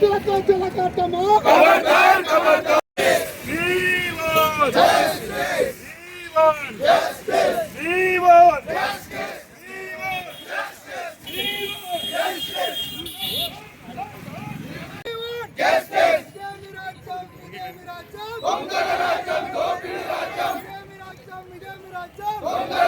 Jala Jala Katama. Kamatar Kamatar. Jeevan. Justice. Jeevan. Justice. Jeevan. Justice. Jeevan. Justice. Jeevan. Justice. Jeevan. Justice. Midemi Rajam. Midemi Rajam. Kongal Rajam. Kopil Rajam. Midemi Rajam. Midemi Rajam. Kongal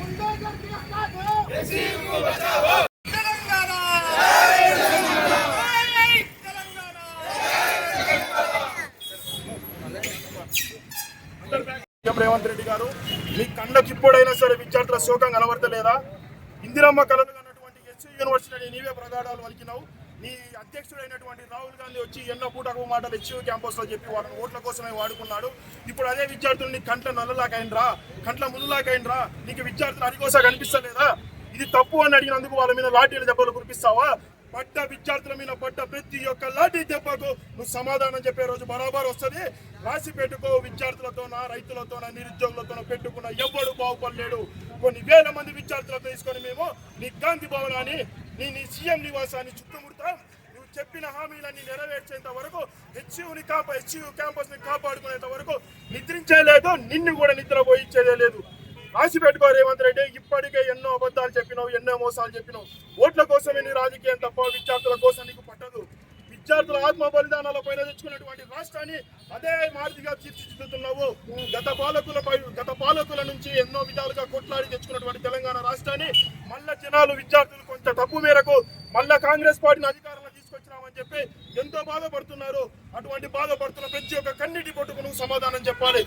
CM Revanth Reddy గారు మీ కళ్ళకి ఇప్పుడైనా సరే విద్యార్థుల శోకం కనబడతలేదా? ఇందిరమ్మ కళలు అన్నటువంటి SC university నీవే ప్రగాఢాలు వలికినావు. నీ అధ్యక్షుడైనటువంటి రాహుల్ గాంధీ వచ్చి ఎన్నో పూటకు మాటలు హెచ్యూ క్యాంపస్లో చెప్పి వాళ్ళని ఓట్ల కోసమే వాడుకున్నాడు. ఇప్పుడు అదే విద్యార్థులు నీ కంట్ల నల్లలాకైనరా కంట్ల ముళ్ళలాకైనరా నీకు విద్యార్థులు అరికోసా కనిపిస్తలేదా? ఇది తప్పు అని అడిగినందుకు వాళ్ళ మీద లాఠీలు దెబ్బలు కురిపిస్తావా? పడ్డ విద్యార్థుల మీద పడ్డ ప్రతి ఒక్క లాఠీ దెబ్బకు నువ్వు సమాధానం చెప్పే రోజు బరాబర్ వస్తుంది. రాసి పెట్టుకో విద్యార్థులతోన రైతులతోన నిరుద్యోగులతోన పెట్టుకున్న ఎవ్వడు బాగుపడలేడు. కొన్ని వేల మంది విద్యార్థులతో తీసుకొని మేము నీ గాంధీ భవనాన్ని నీ నీ సీఎం నివాసాన్ని చుట్టుముడతాం. నువ్వు చెప్పిన హామీలన్నీ నెరవేర్చేంత వరకు హెచ్యుని కాపా హెచ్యు క్యాంపస్ని కాపాడుకునేంత వరకు నిద్రించేలేదు నిన్ను కూడా నిద్రపోయించేదే లేదు. రాసి పెట్టుకో రేవంత్ రెడ్డి. ఇప్పటికే ఎన్నో అబద్ధాలు చెప్పినావు ఎన్నో మోసాలు చెప్పినావు. ఓట్ల కోసమే నీ రాజకీయం తప్ప విద్యార్థుల కోసం నీకు పట్టదు. విద్యార్థుల ఆత్మ బలిదానాల పైన తెచ్చుకున్నటువంటి రాష్ట్రాన్ని అదే మాదిరిగా తీర్చిదిద్దుతున్నావు. గత పాలకులపై గత పాలకుల నుంచి ఎన్నో విధాలుగా కొట్లాడి తెచ్చుకున్నటువంటి తెలంగాణ రాష్ట్రాన్ని మళ్ళా జనాలు విద్యార్థులు కొంత తప్పు మేరకు మళ్ళా కాంగ్రెస్ పార్టీని అధికారంలో తీసుకొచ్చినామని చెప్పి ఎంతో బాధపడుతున్నారు. అటువంటి బాధపడుతున్న ప్రతి ఒక్క కన్నిటి పట్టుకు సమాధానం చెప్పాలి.